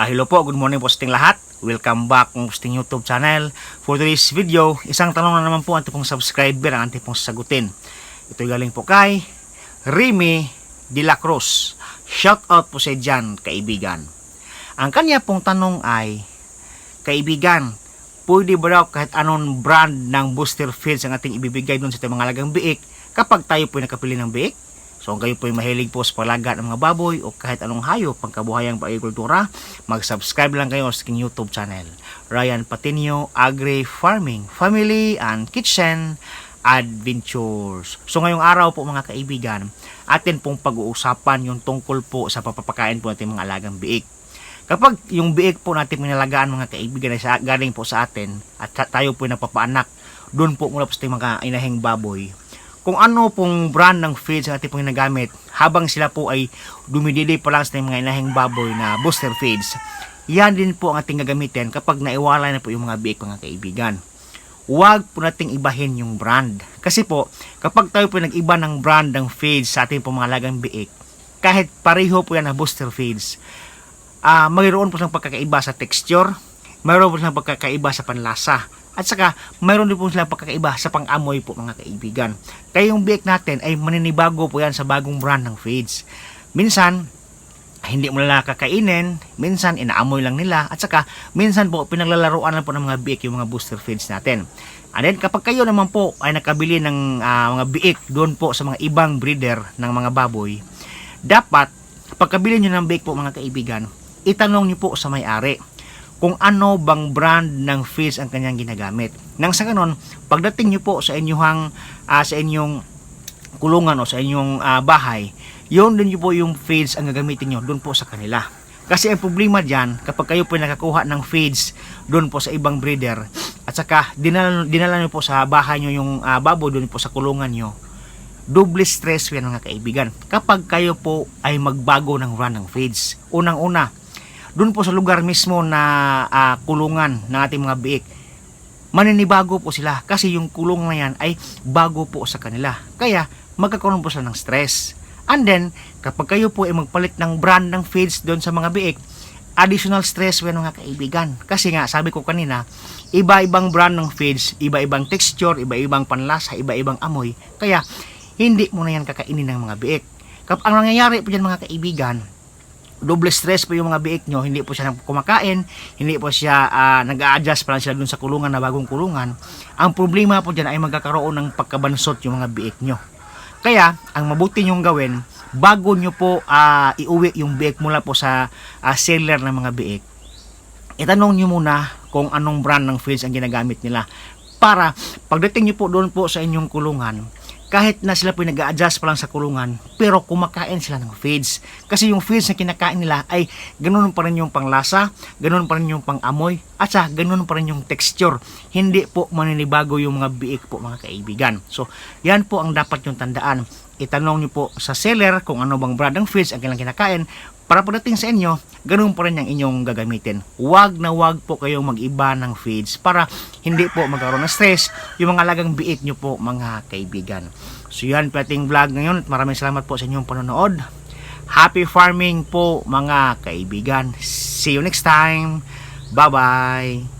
Ah, hello po, good morning po sa ating lahat. Welcome back sa ating YouTube channel. For today's video, isang tanong na naman po ang pong subscriber ang ating pong sagutin. Ito galing po kay Remy De La Cruz. Shout out po sa dyan, kaibigan. Ang kanya pong tanong ay, kaibigan, pwede ba daw kahit anong brand ng booster feeds ang ating ibibigay doon sa ating mga lagang biik kapag tayo po nakapili ng biik? So kung kayo po ay mahilig po sa palaga ng mga baboy o kahit anong hayop pangkabuhayang pag-agrikultura, mag-subscribe lang kayo sa aking YouTube channel. Ryan Patinio Agri Farming, Family and Kitchen Adventures. So ngayong araw po mga kaibigan, atin pong pag-uusapan yung tungkol po sa papapakain po natin mga alagang biik. Kapag yung biik po natin pinalagaan mga kaibigan ay galing po sa atin at tayo po napapaanak, doon po mula po sa mga inahing baboy, kung ano pong brand ng feeds ang ating pong ginagamit habang sila po ay dumidili pa lang sa mga inahing baboy na booster feeds, yan din po ang ating gagamitin kapag naiwala na po yung mga biik mga kaibigan. Huwag po nating ibahin yung brand. Kasi po, kapag tayo po nag-iba ng brand ng feeds sa ating pong mga lagang biik, kahit pareho po yan na booster feeds, ah mayroon po silang pagkakaiba sa texture, mayroon po silang pagkakaiba sa panlasa, at saka mayroon din po silang pagkakaiba sa pang-amoy po mga kaibigan. Kaya yung biik natin ay maninibago po yan sa bagong brand ng feeds. Minsan, hindi mo nila kakainin, minsan inaamoy lang nila, at saka minsan po pinaglalaruan lang po ng mga biik yung mga booster feeds natin. And then kapag kayo naman po ay nakabili ng ah, mga biik doon po sa mga ibang breeder ng mga baboy, dapat pagkabili nyo ng biik po mga kaibigan, itanong nyo po sa may-ari kung ano bang brand ng feeds ang kanyang ginagamit. Nang sa ganon, pagdating nyo po sa inyong ah, sa inyong kulungan o sa inyong ah, bahay, yun din po yung feeds ang gagamitin nyo doon po sa kanila. Kasi ang problema dyan, kapag kayo po nakakuha ng feeds doon po sa ibang breeder, at saka dinala, dinala nyo po sa bahay nyo yung ah, baboy doon po sa kulungan nyo, double stress yan mga kaibigan. Kapag kayo po ay magbago ng run ng feeds. Unang-una, doon po sa lugar mismo na ah, kulungan ng ating mga biik, maninibago po sila kasi yung kulong na yan ay bago po sa kanila. Kaya magkakaroon po sila ng stress. And then, kapag kayo po ay magpalit ng brand ng feeds doon sa mga biik, additional stress yan mga kaibigan. Kasi nga, sabi ko kanina, iba-ibang brand ng feeds, iba-ibang texture, iba-ibang panlasa, iba-ibang amoy. Kaya, hindi mo na yan kakainin ng mga biik. Kapag ang nangyayari po dyan mga kaibigan, double stress po yung mga biik nyo, hindi po siya kumakain, hindi po siya ah, nag-a-adjust pa lang sila dun sa kulungan na bagong kulungan. Ang problema po dyan ay magkakaroon ng pagkabansot yung mga biik nyo. Kaya, ang mabuti nyong gawin, bago nyo po ah, iuwi yung biik mula po sa ah, seller ng mga biik, itanong nyo muna kung anong brand ng feeds ang ginagamit nila. Para pagdating nyo po doon po sa inyong kulungan, kahit na sila po nag adjust pa lang sa kulungan, pero kumakain sila ng feeds. Kasi yung feeds na kinakain nila ay ganun pa rin yung panglasa, ganun pa rin yung pangamoy, at sa ganun pa rin yung texture. Hindi po maninibago yung mga biik po mga kaibigan. So, yan po ang dapat yung tandaan. Itanong nyo po sa seller kung ano bang brand ng feeds ang kailang kinakain para pagdating sa inyo, ganun pa rin ang inyong gagamitin. Huwag na huwag po kayong mag-iba ng feeds para hindi po magkaroon ng stress yung mga lagang biik nyo po mga kaibigan. So yan po ating vlog ngayon at maraming salamat po sa inyong panonood. Happy farming po mga kaibigan. See you next time. Bye-bye.